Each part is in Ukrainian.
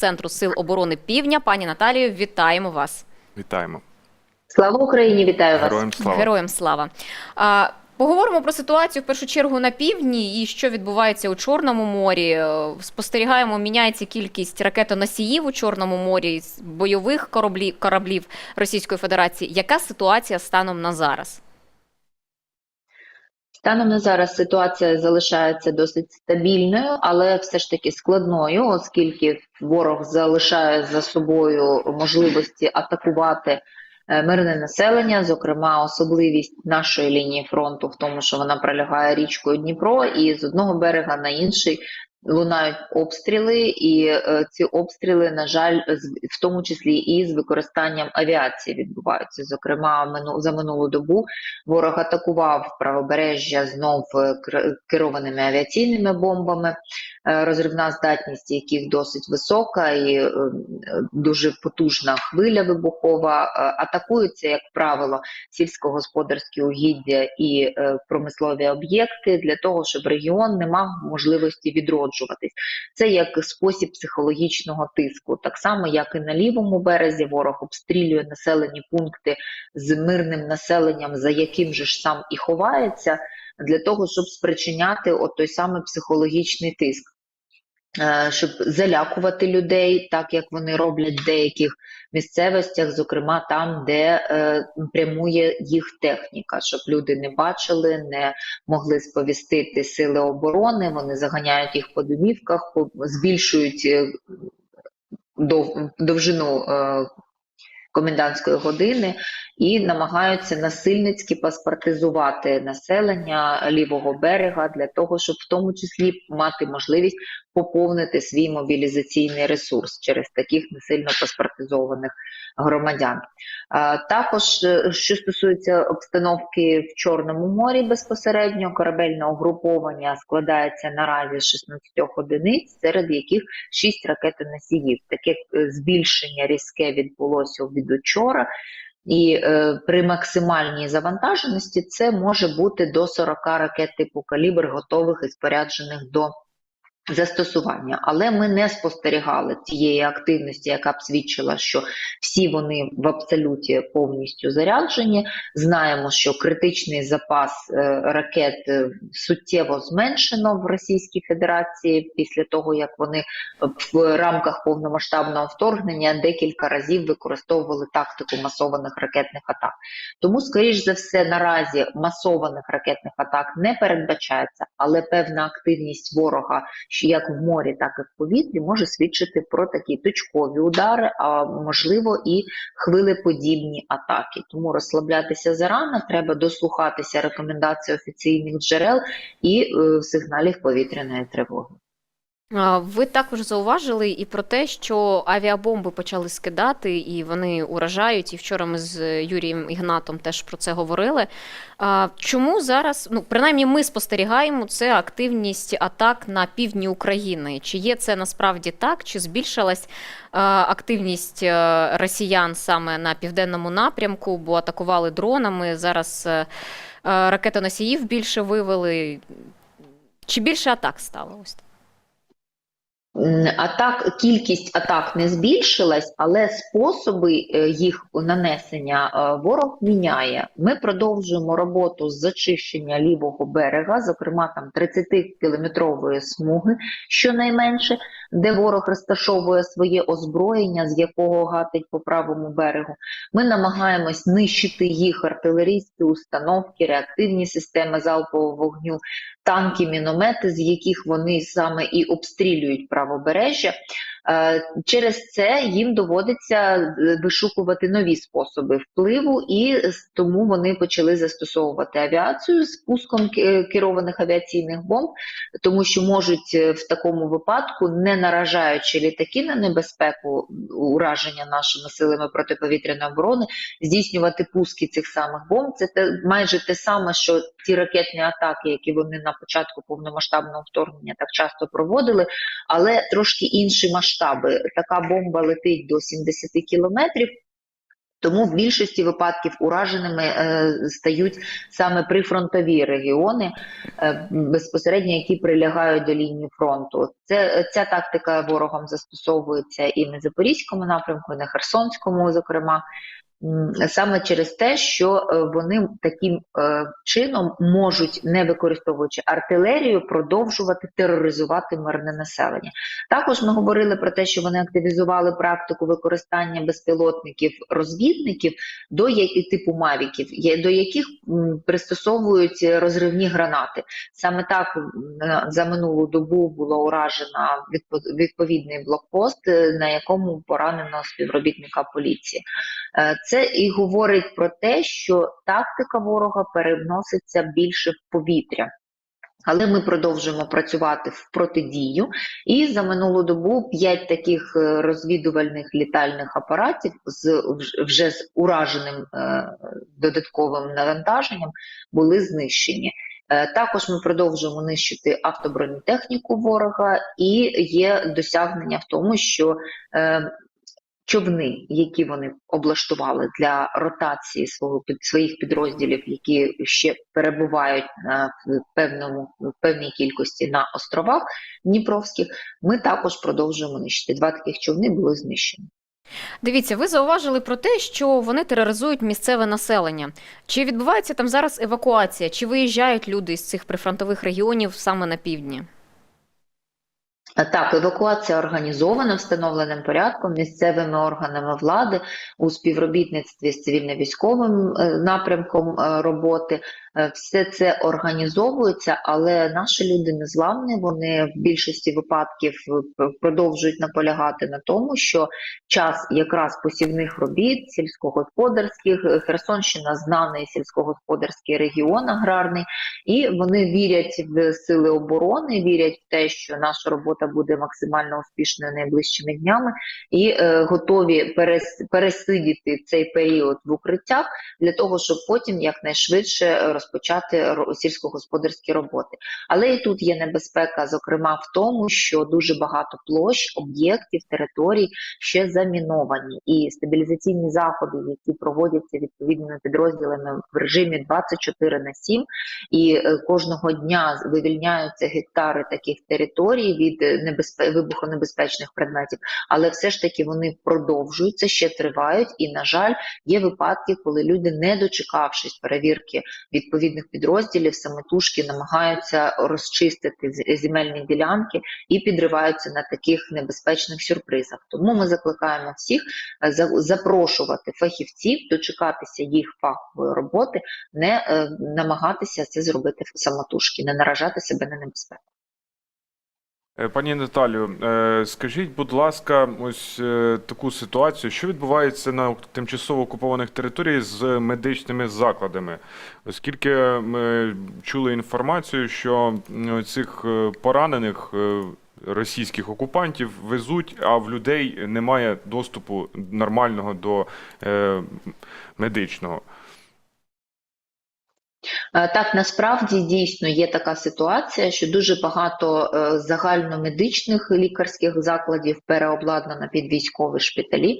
Центру сил оборони Півдня. Пані Наталію, вітаємо вас. Вітаємо. Слава Україні, вітаю вас. Героям слава. Героям слава. А, поговоримо про ситуацію в першу чергу на півдні і що відбувається у Чорному морі. Е, Спостерігаємо, міняється кількість ракетоносіїв у Чорному морі, бойових кораблів, кораблів Російської Федерації. Яка ситуація станом на зараз? Станом на зараз ситуація залишається досить стабільною, але все ж таки складною, оскільки ворог залишає за собою можливості атакувати е, мирне населення, зокрема, особливість нашої лінії фронту в тому, що вона пролягає річкою Дніпро, і з одного берега на інший лунають обстріли, і е, ці обстріли, на жаль, в тому числі і з використанням авіації відбуваються. Зокрема, мину- за минулу добу ворог атакував правобережжя знов е, керованими авіаційними бомбами, е, розривна здатність яких досить висока і дуже потужна хвиля вибухова. Атакуються, як правило, сільськогосподарські угіддя і промислові об'єкти для того, щоб регіон не мав можливості відроджуватись. Це як спосіб психологічного тиску, так само як і на лівому березі ворог обстрілює населені пункти з мирним населенням, за яким же ж сам і ховається, для того, щоб спричиняти от той самий психологічний тиск. Е, Щоб залякувати людей, так як вони роблять в деяких місцевостях, зокрема там, де е, прямує їх техніка, щоб люди не бачили, не могли сповістити сили оборони. Вони заганяють їх по домівках, збільшують е, дов, довжину е, комендантської години і намагаються насильницьки паспортизувати населення лівого берега для того, щоб в тому числі мати можливість поповнити свій мобілізаційний ресурс через таких насильно паспортизованих громадян. Також, е, що стосується обстановки в Чорному морі безпосередньо, корабельне угруповання складається наразі з 16 одиниць, серед яких 6 ракетоносіїв. Таке е, збільшення різке відбулося від учора. І е, при максимальній завантаженості це може бути до 40 ракет типу калібр, готових і споряджених до застосування. Але ми не спостерігали тієї активності, яка б свідчила, що всі вони в абсолюті повністю заряджені. Знаємо, що критичний запас е, ракет е, суттєво зменшено в Російській Федерації після того, як вони в рамках повномасштабного вторгнення декілька разів використовували тактику масованих ракетних атак. Тому, скоріш за все, наразі масованих ракетних атак не передбачається, але певна активність ворога, що як в морі, так і в повітрі, може свідчити про такі точкові удари, а можливо і хвилеподібні атаки. Тому розслаблятися зарано, треба дослухатися рекомендацій офіційних джерел і е, сигналів повітряної тривоги. Ви також зауважили і про те, що авіабомби почали скидати, і вони уражають. І вчора ми з Юрієм Ігнатом теж про це говорили. Чому зараз, ну принаймні, ми спостерігаємо це активність атак на півдні України? Чи є це насправді так? Чи збільшилась активність е, росіян саме на південному напрямку? Бо атакували дронами зараз е, е, ракетоносіїв більше вивели? Чи більше атак стало? Ось. Атак, кількість атак не збільшилась, але способи е, їх нанесення е, ворог міняє. Ми продовжуємо роботу з зачищення лівого берега, зокрема там 30-кілометрової смуги, щонайменше, де ворог розташовує своє озброєння, з якого гатить по правому берегу. Ми намагаємось нищити їх артилерійські установки, реактивні системи залпового вогню, танки, міномети, з яких вони саме і обстрілюють правобережжя. Е, Через це їм доводиться е, вишукувати нові способи впливу, і тому вони почали застосовувати авіацію з пуском керованих авіаційних бомб, тому що можуть е, в такому випадку, не наражаючи літаки на небезпеку ураження нашими силами протиповітряної оборони, здійснювати пуски цих самих бомб. Це те, майже те саме, що ті ракетні атаки, які вони на початку повномасштабного вторгнення так часто проводили, але трошки інші масштаби. Така бомба летить до 70 кілометрів. Тому в більшості випадків ураженими е, стають саме прифронтові регіони, е, безпосередньо які прилягають до лінії фронту. Це ця тактика ворогом застосовується і на Запорізькому напрямку, і на Херсонському, зокрема. Саме через те, що е, вони таким е, чином можуть, не використовуючи артилерію, продовжувати тероризувати мирне населення. Також ми говорили про те, що вони активізували практику використання безпілотників розвідників до типу мавіків, до яких пристосовують розривні гранати. Саме так за минулу добу було уражено відповідний блокпост, е, на якому поранено співробітника поліції. Це і говорить про те, що тактика ворога переноситься більше в повітря. Але ми продовжуємо працювати в протидію, і за минулу добу п'ять таких е, розвідувальних літальних апаратів з вже з ураженим е, додатковим навантаженням були знищені. Е, Також ми продовжуємо нищити автобронетехніку ворога, і є досягнення в тому, що човни, які вони облаштували для ротації свого під своїх підрозділів, які ще перебувають на певному в певній кількості на островах Дніпровських, ми також продовжуємо нищити. Два таких човни були знищені. Дивіться, ви зауважили про те, що вони тероризують місцеве населення. Чи відбувається там зараз евакуація? Чи виїжджають люди з цих прифронтових регіонів саме на півдні? Так, евакуація організована встановленим порядком місцевими органами влади у співробітництві з цивільно-військовим е, напрямком е, роботи. Е, Все це організовується, але наші люди незламні. Вони в більшості випадків продовжують наполягати на тому, що час якраз посівних робіт, сільськогосподарських, Херсонщина знаний сільськогосподарський регіон аграрний, і вони вірять в сили оборони, вірять в те, що наша робота буде максимально успішною найближчими днями, і е, готові перес, пересидіти цей період в укриттях для того, щоб потім якнайшвидше розпочати ро- сільськогосподарські роботи. Але і тут є небезпека, зокрема в тому, що дуже багато площ, об'єктів, територій ще заміновані, і стабілізаційні заходи, які проводяться відповідними підрозділами в режимі 24 на 7, і е, кожного дня вивільняються гектари таких територій від небезпе... вибухонебезпечних предметів, але все ж таки вони продовжуються, ще тривають. І, на жаль, є випадки, коли люди, не дочекавшись перевірки відповідних підрозділів, самотужки намагаються розчистити земельні ділянки і підриваються на таких небезпечних сюрпризах. Тому ми закликаємо всіх е, запрошувати фахівців, дочекатися їх фахової роботи, не е, намагатися це зробити самотужки, не наражати себе на небезпеку. Е, Пані Наталю, е, скажіть, будь ласка, ось е, таку ситуацію, що відбувається на тимчасово окупованих територіях з медичними закладами? Оскільки ми чули інформацію, що цих поранених російських окупантів везуть, а в людей немає доступу нормального до медичного. Е, Так, насправді дійсно є така ситуація, що дуже багато е, загальномедичних лікарських закладів переобладнано під військові шпиталі.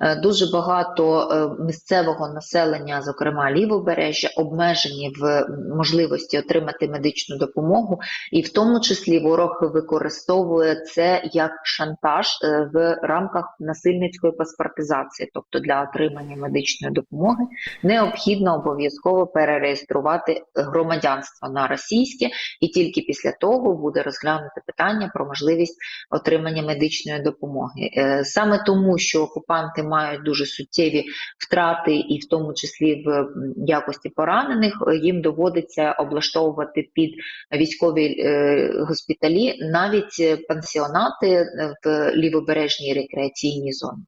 Е, Дуже багато місцевого населення, зокрема лівобережжя, обмежені в можливості отримати медичну допомогу, і в тому числі ворог використовує це як шантаж в рамках насильницької паспортизації, тобто для отримання медичної допомоги необхідно обов'язково перереєструвати громадянство на російське, і тільки після того буде розглянуто питання про можливість отримання медичної допомоги. Е, Саме тому, що окупанти мають дуже суттєві втрати, і в тому числі в якості поранених, е, їм доводиться облаштовувати під військові е, госпіталі навіть пансіонати в лівобережній рекреаційній зоні.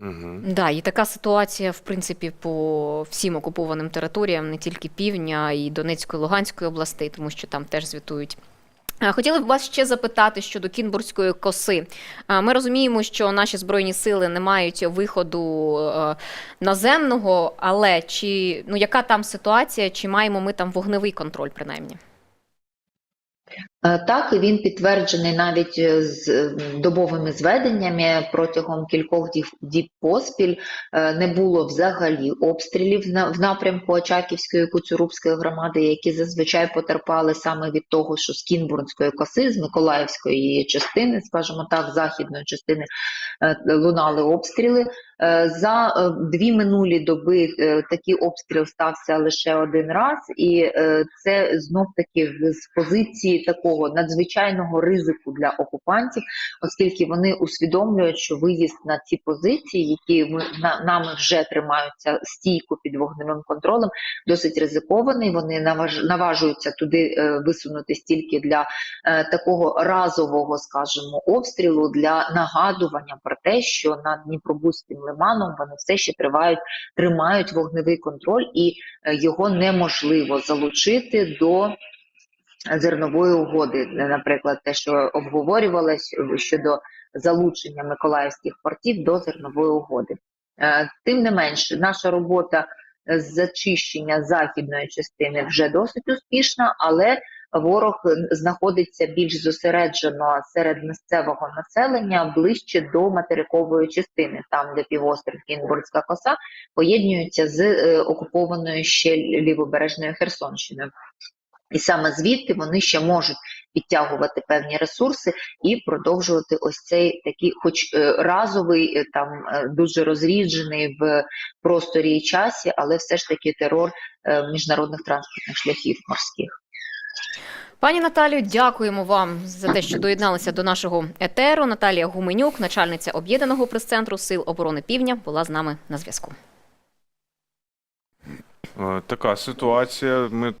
Угу. Да, і така ситуація, в принципі, по всім окупованим територіям, не тільки півдня, й Донецької, Луганської областей, тому що там теж звітують. Хотіли б вас ще запитати щодо Кінбурзької коси. Ми розуміємо, що наші збройні сили не мають виходу е, наземного, але чи ну яка там ситуація, чи маємо ми там вогневий контроль, принаймні? Е, Так, він підтверджений навіть е, з е, добовими зведеннями протягом кількох діб, поспіль не було взагалі обстрілів в напрямку Очаківської Куцюрубської громади, які зазвичай потерпали саме від того, що з Кінбурнської коси, з Миколаївської частини, скажімо так, західної частини лунали обстріли. За дві минулі доби такий обстріл стався лише один раз, і це знов таки з позиції такого надзвичайного ризику для окупантів, оскільки вони усвідомлюють, що виїзд на ці позиції, які ми на, нами вже тримаються стійко під вогневим контролем, досить ризикований. Вони наваж, наважуються туди е, висунути стільки для е, такого разового, скажімо, обстрілу для нагадування про те, що над Дніпробузьким лиманом вони все ще тривають, тримають вогневий контроль, і е, його неможливо залучити до зернової угоди. Наприклад, те, що обговорювалось щодо залучення миколаївських портів до зернової угоди. Е, Тим не менше, наша робота з зачищення західної частини вже досить успішна, але ворог знаходиться більш зосереджено серед місцевого населення ближче до материкової частини, там де півострів Кінбурзька коса поєднується з е, окупованою ще лівобережною Херсонщиною. І саме звідти вони ще можуть підтягувати певні ресурси і продовжувати ось цей такий, хоч е, разовий, е, там е, дуже розріджений в просторі і часі, але все ж таки терор міжнародних транспортних шляхів морських. Пані Наталію, дякуємо вам за те, що доєдналися до нашого етеру. Наталія Гуменюк, начальниця об'єднаного прес-центру Сил оборони Півдня, була з нами на зв'язку. Така ситуація. Ми